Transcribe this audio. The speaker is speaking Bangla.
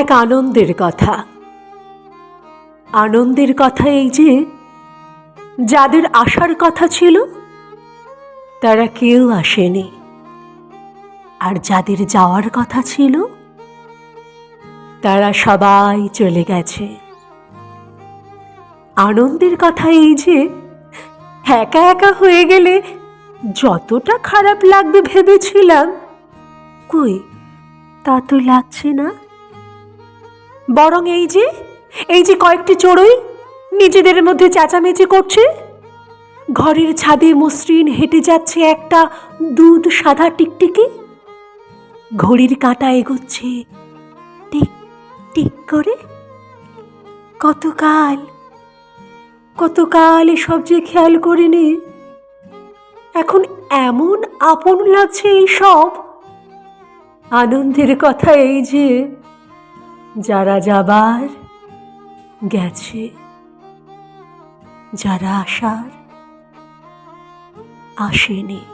এক আনন্দের কথা। আনন্দের কথা এই যে, যাদের আসার কথা ছিল, তারা কেউ আসেনি। আর যাদের যাওয়ার কথা ছিল, তারা সবাই চলে গেছে। আনন্দের কথা এই যে, একা একা হয়ে গেলে যতটা খারাপ লাগবে ভেবেছিলাম, কই, তা তো লাগছে না। বরং এই যে এই যে কয়েকটি চড়ুই নিজেদের মধ্যে চেঁচামেচি করছে। ঘরের ছাদে মসৃণ হেঁটে যাচ্ছে একটা দুধ সাদা টিকটিকি। ঘড়ির কাঁটা এগোচ্ছে টিক টিক করে। কতকাল কতকাল এসব যে খেয়াল করিনি। এখন এমন আপন লাগছে এই সব আনন্দের কথা এই যে যারা যাবার গেছে যারা আসার আসেনি।